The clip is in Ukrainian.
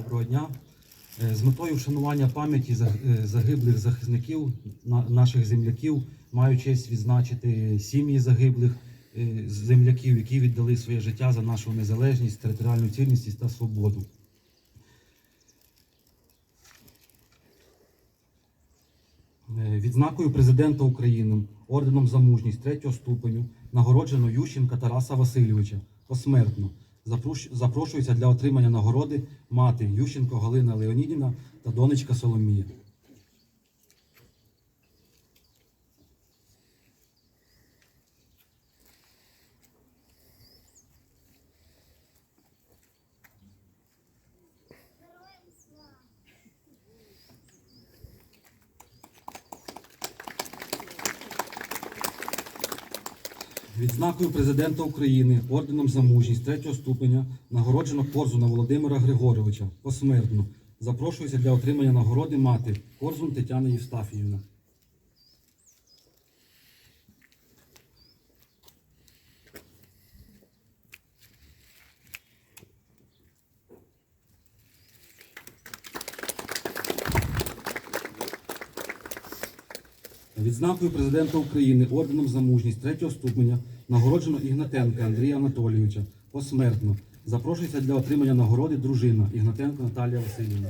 Доброго дня. Е, З метою вшанування пам'яті е, загиблих захисників, наших земляків, маю честь відзначити сім'ї загиблих е, земляків, які віддали своє життя за нашу незалежність, територіальну цілісність та свободу. Відзнакою президента України орденом за мужність третього ступеню нагороджено Ющенка Тараса Васильовича посмертно. Запрошується для отримання нагороди мати Ющенко Галина Леонідівна та донечка Соломія. Відзнакою президента України орденом за мужність третього ступеня нагороджено Корзуна Володимира Григоровича посмертно. Запрошується для отримання нагороди мати Корзун Тетяна Євстафіївна. Відзнакою президента України орденом за мужність третього ступеня нагороджено Ігнатенка Андрія Анатолійовича посмертно. Запрошується для отримання нагороди дружина Ігнатенко Наталія Васильівна.